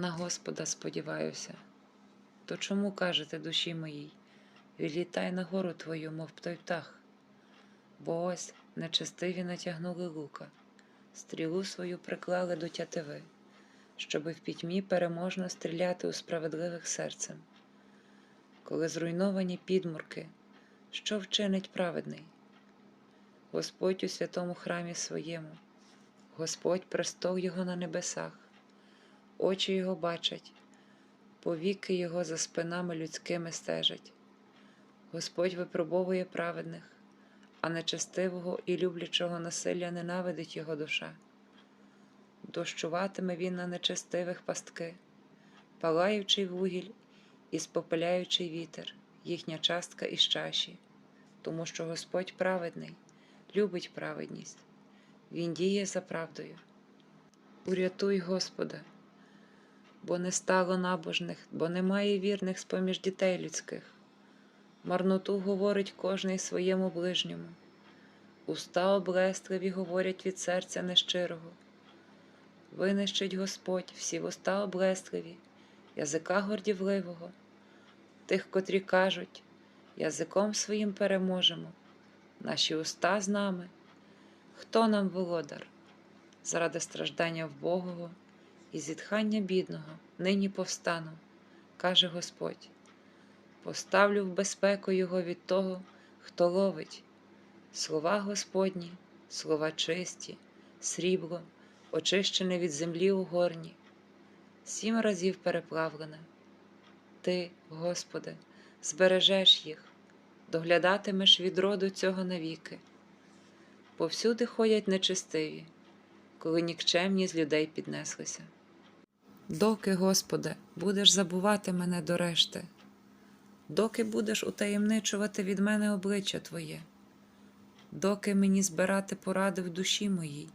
На Господа сподіваюся. То чому кажете душі моїй, відлітай на гору твою, мов той птах? Бо ось нечестиві натягнули лука, стрілу свою приклали до тятиви, щоби в пітьмі переможно стріляти у справедливих серцем. Коли зруйновані підмурки, що вчинить праведний? Господь у святому храмі своєму, Господь престол Його на небесах, очі Його бачать, повіки Його за спинами людськими стежать. Господь випробовує праведних, а нечестивого і люблячого насилля ненавидить його душа. Дощуватиме він на нечестивих пастки, палаючий вугіль і спопиляючий вітер, їхня частка із чаші, тому що Господь праведний, любить праведність, Він діє за правдою. Урятуй, Господа, бо не стало набожних, бо немає вірних з-поміж дітей людських. Марноту говорить кожний своєму ближньому. Уста облестливі говорять від серця нещирого. Винищить Господь всі вуста облестливі, язика гордівливого, тих, котрі кажуть, язиком своїм переможемо, наші уста з нами, хто нам володар, заради страждання вбогого і зітхання бідного, нині повстану, каже Господь. Поставлю в безпеку його від того, хто ловить. Слова Господні, слова чисті, срібло, очищене від землі у горні, сім разів переплавлене. Ти, Господи, збережеш їх, доглядатимеш від роду цього навіки. Повсюди ходять нечистиві, коли нікчемні з людей піднеслися. Доки, Господи, будеш забувати мене до решти, доки будеш утаємничувати від мене обличчя Твоє, доки мені збирати поради в душі моїй,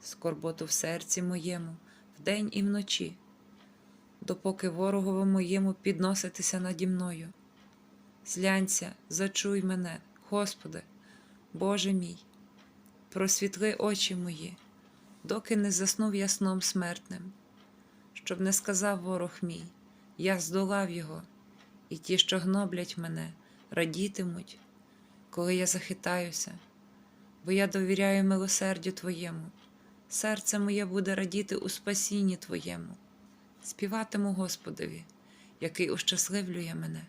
скорботу в серці моєму, вдень і вночі, допоки ворогову моєму підноситися наді мною. Злянься, зачуй мене, Господи, Боже мій, просвітли очі мої, доки не заснув я сном смертним, щоб не сказав ворог мій, я здолав його, і ті, що гноблять мене, радітимуть, коли я захитаюся, бо я довіряю милосердю Твоєму, серце моє буде радіти у спасінні Твоєму, співатиму Господові, який ущасливлює мене.